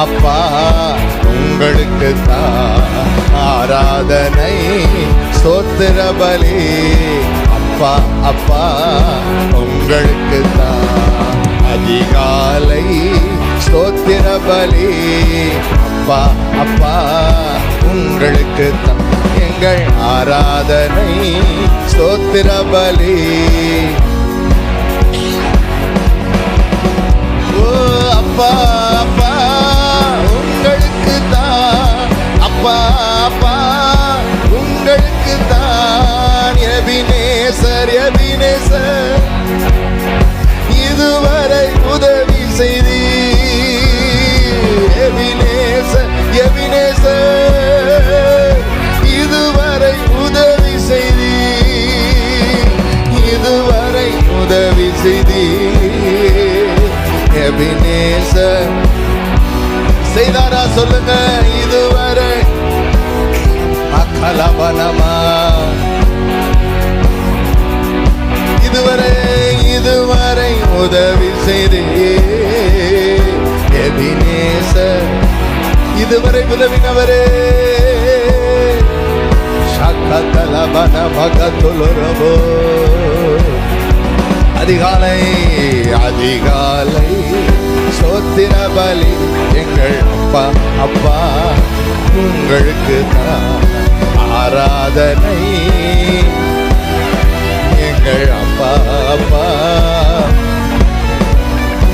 அப்பா உங்களுக்கு தான் ஆராதனை சோத்திர பலி. அப்பா அப்பா உங்களுக்கு தான் அதிகாலை சோத்திர பலி. அப்பா அப்பா உங்களுக்கு தான் எங்கள் ஆராதனை சோத்திர பலி. ஓ அப்பா. பாப்பா உங்களுக்கு தான் எபினேசர் எபினேசர். இதுவரை உதவி செய்தி எபினேசர் எபினேசர். இதுவரை உதவி செய்தி இதுவரை உதவி செய்தி எபினேசர் செய்தாரா சொல்லுங்க இதுவரை? அக்கலபனமா இதுவரை இதுவரை உதவி செய்தே இதுவரை உதவினவரே. சக்கத்தலபன பகத்துலுறவோ அதிகாலை அதிகாலை சோத்திர பலி எங்கள் அப்பா அப்பா உங்களுக்கு தான் ஆராதனை. எங்கள் அப்பா அப்பா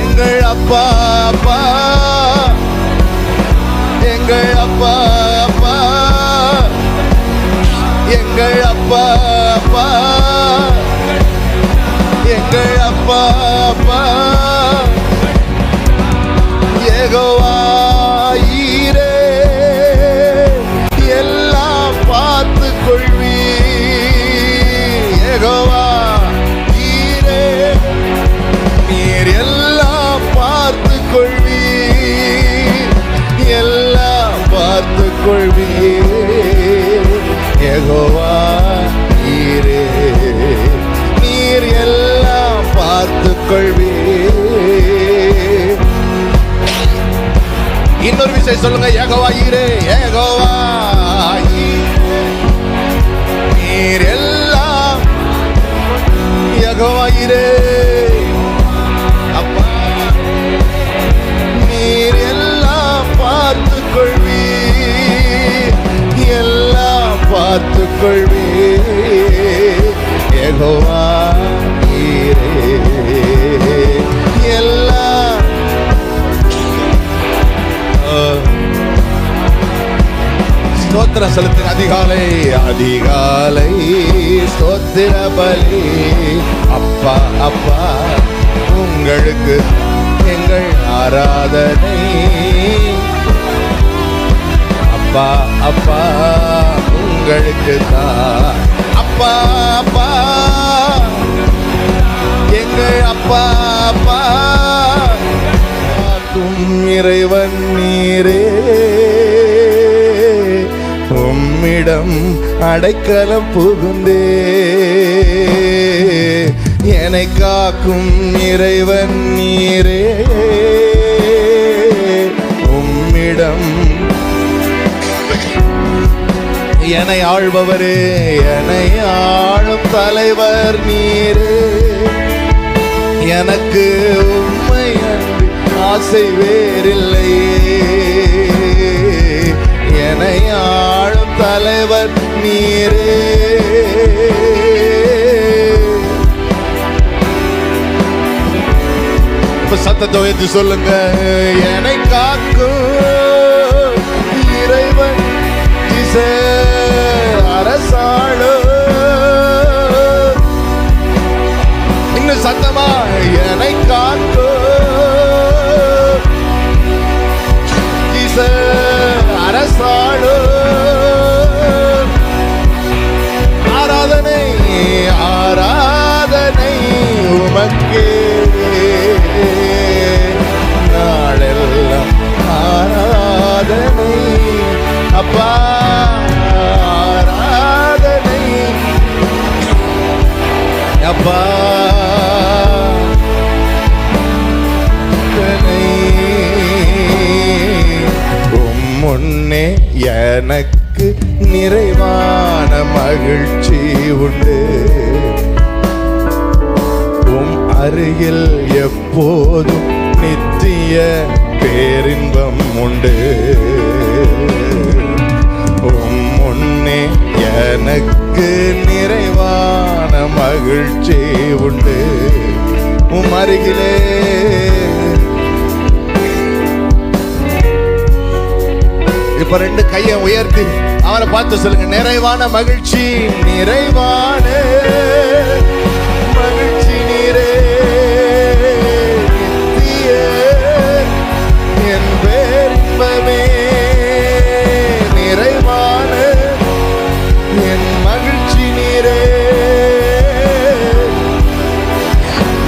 எங்கள் அப்பா அப்பா எங்கள் அப்பா அப்பா எங்கள் அப்பா அப்பா அப்பா. ஏகோவாயிரே எல்லாம் பார்த்து கொள்வி ஏகோவா ஈரே நீர் எல்லாம் பார்த்து கொள்வி எல்லாம் பார்த்து ஏகோவா பார்த்து இன்னொரு விஷயம் சொல்லுங்க ஏகோவா ஈரே ஏகோவா நீர் எல்லாம் ஏகோவா ஈரே. அப்பா நீர் எல்லாம் பார்த்து கொள்வி எல்லாம் பார்த்து கொள்வி ஏகோவா ஈரே. ஸ்தோத்திர செலுத்துங்க அதிகாலை அதிகாலை ஸ்தோத்திர பலி அப்பா அப்பா உங்களுக்கு எங்கள் ஆராதனை அப்பா அப்பா உங்களுக்கு தான் அப்பா அப்பா எங்கள் அப்பா அப்பா காக்கும் இறைவன் நீரே உம்மிடம் அடைக்கலம் புகுந்தே. என்னை காக்கும் இறைவன் நீரே. உம்மிடம் என்னை ஆழ்பவரே என்னை ஆளும் தலைவர் நீரே. எனக்கு உண்மை ஆசை வேறில்லையே. என்னை ஆ தலைவர் நீரே. சத்தத்தை உயர்த்தி சொல்லுங்க. எனக்கு உமக்கே நாளெல்லாம் ஆராதனை. அப்பா ஆராதனை. அப்பா முன்னே எனக்கு நிறைவான மகிழ்ச்சி உண்டு. அருகில் எப்போதும் நித்திய பேரின்பம் உண்டு. உம் முன்னே எனக்கு நிறைவான மகிழ்ச்சி உண்டு. உம் அருகிலே இப்ப ரெண்டு கையை உயர்த்தி அவரை பார்த்து சொல்லுங்க நிறைவான மகிழ்ச்சி நிறைவான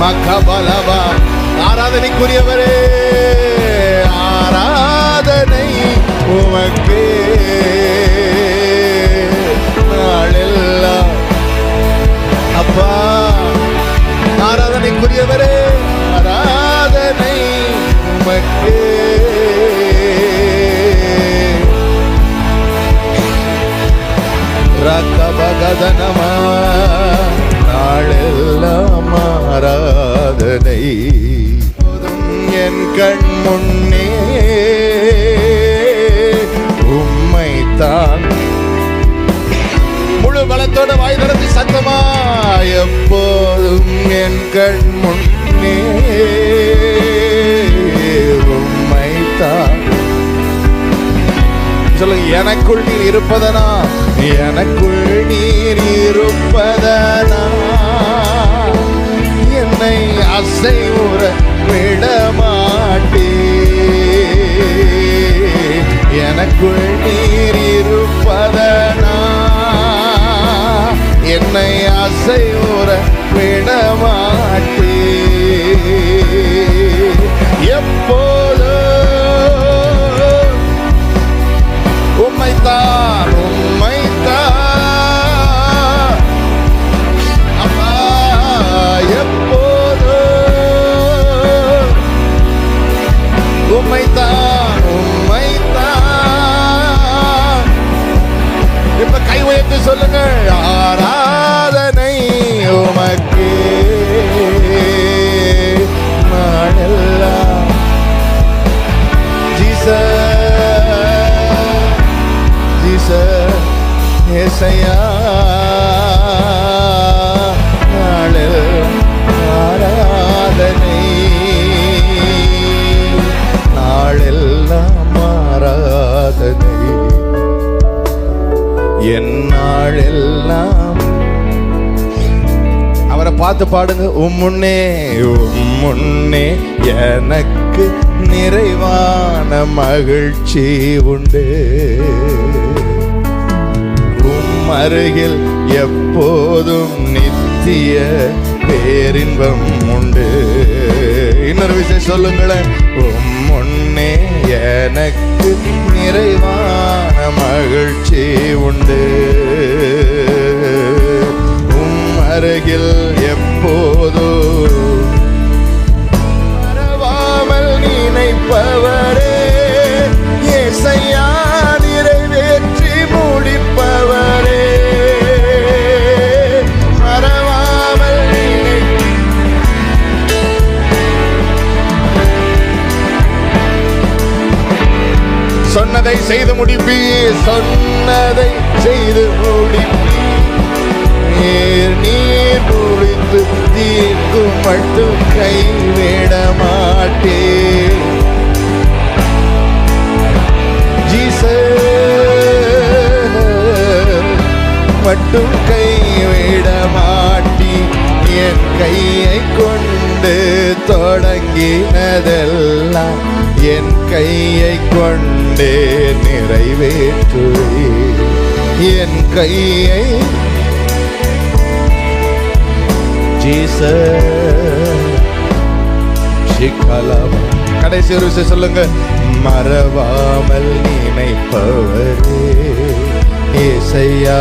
மகபலவா. ஆராதனைக்குரியவரே ஆராதனை உமக்கே. நாளெல்லாம் அப்பா ஆராதனைக்குரியவரே ஆராதனை உமக்கே. ரக்கபகதனமா நாளெல்லாம் ஆராதனை. என் கண் முன்னே உம்மைத்தான். முழு பலத்தோட வாய் திறந்து சத்தமா எப்போதும் என் கண் முன்னே உம்மைத்தான். சொல்லுங்க எனக்குள் நீர் இருப்பதனா? எனக்குள் நீர் இருப்பதனா? அசைவுற உற விடமாட்டே. எனக்குள் நீர் இருப்பதனா? என்னை அசைவுற உற விடமாட்டே. பார்த்து பாடுங்க. உம்முன்னே உம்முன்னே உம் முன்னே எனக்கு நிறைவான மகிழ்ச்சி உண்டு. உம் அருகில் எப்போதும் நித்திய பேரின்பம் உண்டு. இன்னொரு விஷயம் சொல்லுங்களேன். உம்முன்னே எனக்கு நிறைவான மகிழ்ச்சி உண்டு. அருகில் எப்போதோ. மறவாமல் நினைப்பவரே ஏசையா நிறைவேற்றி முடிப்பவரே. மறவாமல் சொன்னதை செய்து முடிப்பீ சொன்னதை செய்து முடிப்பி நீர் நீர் தீர்க்கும் மட்டும் கைவிட மாட்டேன் ஜீசஸ் மட்டும் கைவிட மாட்டி என் கையை கொண்டு தொடங்கினதெல்லாம் என் கையை கொண்டு நிறைவேற்று என் கையை கடைசி ஒரு விஷயம் சொல்லுங்க. மறவாமல் நினைப்பவரே இசையா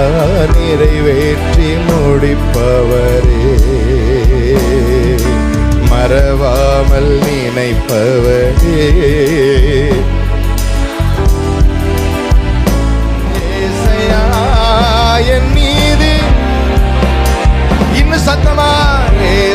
நிறைவேற்றி முடிப்பவரே. மறவாமல் நினைப்பவரே. ஏசையா என் மீது இன்னும் சத்தமா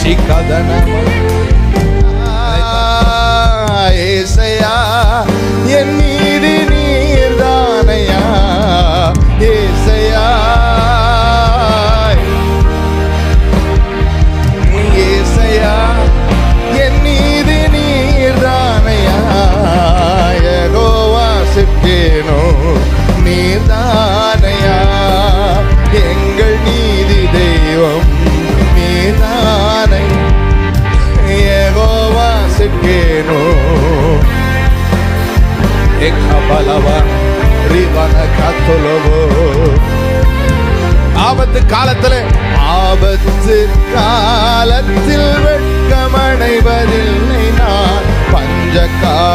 Shikadana.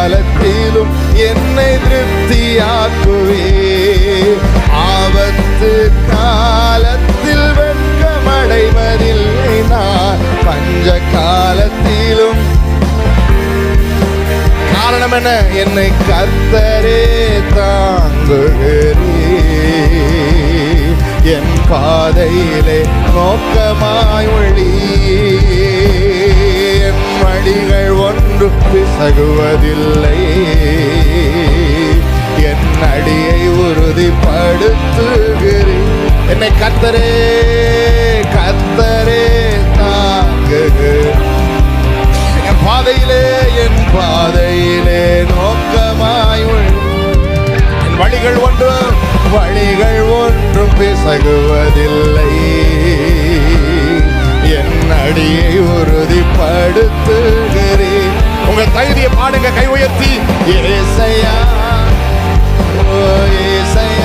காலத்திலும் என்னை திருப்தியாக்குவே ஆபத்து காலத்தில் வெட்கமடைவதில்லை நான் பஞ்ச காலத்திலும் காரணம் என்ன என்னை கர்த்தரே தாங்குகிறே என் பாதையிலே நோக்கமாய் ஒளி என் வழிகள் ஒன்று பிசகுவதில்லை. என் அடியை உறுதிப்படுத்துகிறேன். என்னை கத்தரே கத்தரே தாங்குகிறேன் என் பாதையிலே என் பாதையிலே நோக்கமாய் என் வழிகள் ஒன்றும் வழிகள் ஒன்றும் பிசகுவதில்லை. என் அடியை உறுதிப்படுத்துகிறேன். உங்க தைரிய பாடுங்க கை உயர்த்தி. ஏசையா ஓ ஏசையா.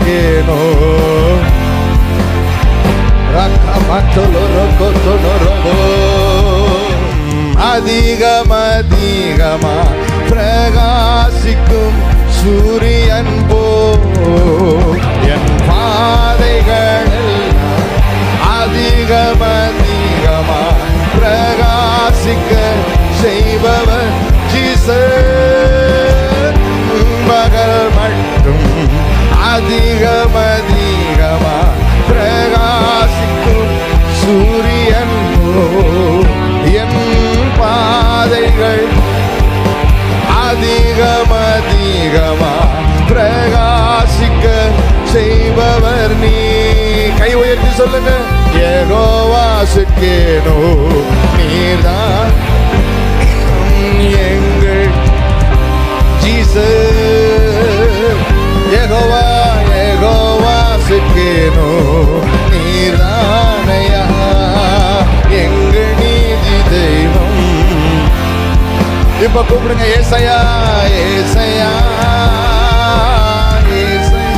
quiero. அதிகம் அதிகமா பிரகாசிக்கும் சூரியன் போ என் பாதைகளில் அதிகம் அதிகமா பிரகாசிக்க செய்பவர் ஜீசர் அதிகம் அதிகமா பிரகாசிக்கும் சூரியன் என் பாதைகள் அதிகம் அதிகமா பிரகாசிக்க செய்பவர் நீ. கை உயர்த்தி சொல்லுங்க. ஏகோவாசுக்கேனோ நீர்தான் எங்கள் ஜீசஸ். இப்ப கூப்பிடுங்க ஏசையா ஏசையா ஏசையா.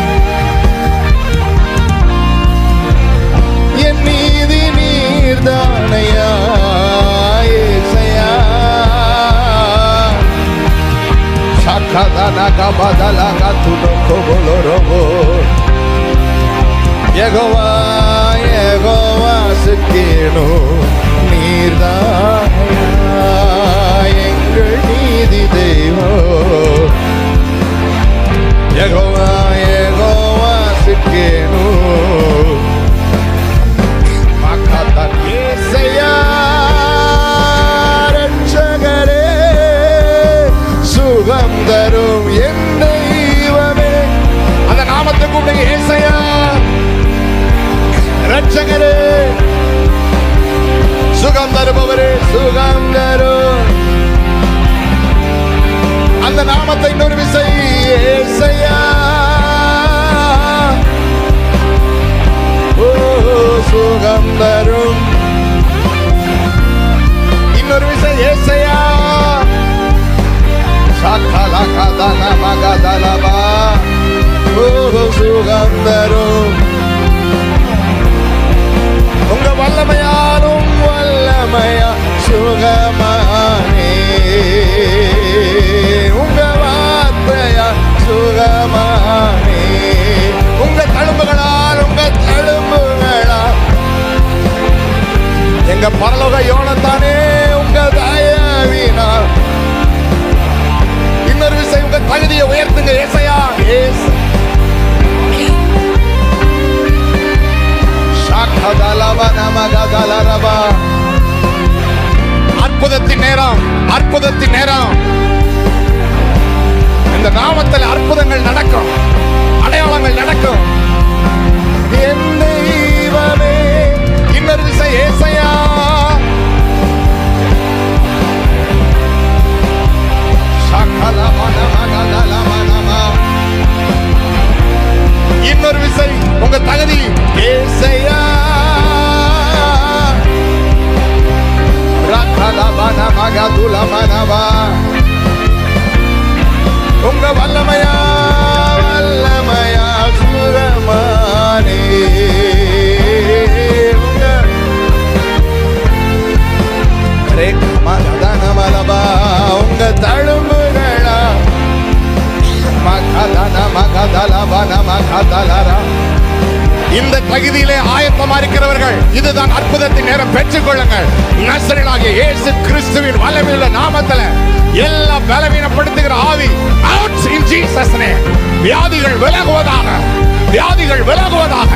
என் நீதி நீர்தானையா ஏசையா. சக்கதன கபதல கத்துனோ கோபலோரோபோ யெகோவா யெகோவா சுக்கேனோ நீர்தானையா. எங்கள் di Devo Jehová, Jehová Sikienu Makata Yeseya Renchagare Sugamdarum lugar இந்த தகுதியிலே ஆயத்தமா இருக்கிறவர்கள் இதுதான் அற்புதத்தின் நேரம் பெற்றுக் கொள்ளுங்கள் நசரனாகிய இயேசு கிறிஸ்துவின் வல்லமையுள்ள நாமத்துல எல்லா பலவீனப்படுத்துகிற ஆவி அவுட் இன் ஜீசஸ் வியாதிகள் விலகுவதாக வியாதிகள் விலகுவதாக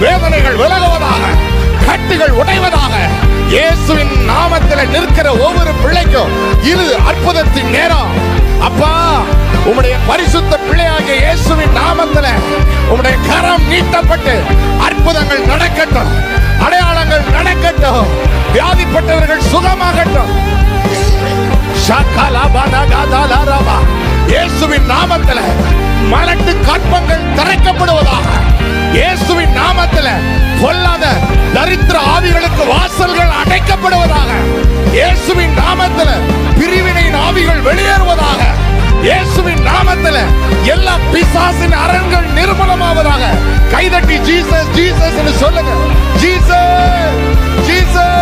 வேதனைகள் விலகுவதாக கட்டுகள் உடைவதாக இயேசுவின் நாமத்தில் நிற்கிற ஒவ்வொரு பிள்ளைக்கும் இது அற்புதத்தின் நேரம் அப்பா உம்முடைய பரிசுத்த பிள்ளையாகிய இயேசுவின் நாமத்தில் உம்முடைய கரம் நீட்டப்பட்டு அற்புதங்கள் நடக்கட்டும் அடையாளங்கள் நடக்கட்டும் வியாதிப்பட்டவர்கள் சுகமாகட்டும். ஷகலபனகதலரபா. இயேசுவின் நாமத்தில் மலட்டு கற்பங்கள் திறக்கப்படுவதாக. இயேசுவின் நாமத்தில் கொல்லாத தரித்திர ஆவிகளுக்கு வாசல்கள் அடைக்கப்படுவதாக. இயேசுவின் நாமத்தில் பிரிவினையின் ஆவிகள் வெளியேறுவதாக. இயேசுவின் நாமத்தில் எல்லா பிசாசின் அரண்கள் நிர்மலமாவதாக. கைதட்டி ஜீசஸ் ஜீசஸ் என்று சொல்லுங்க. Jesus Jesus.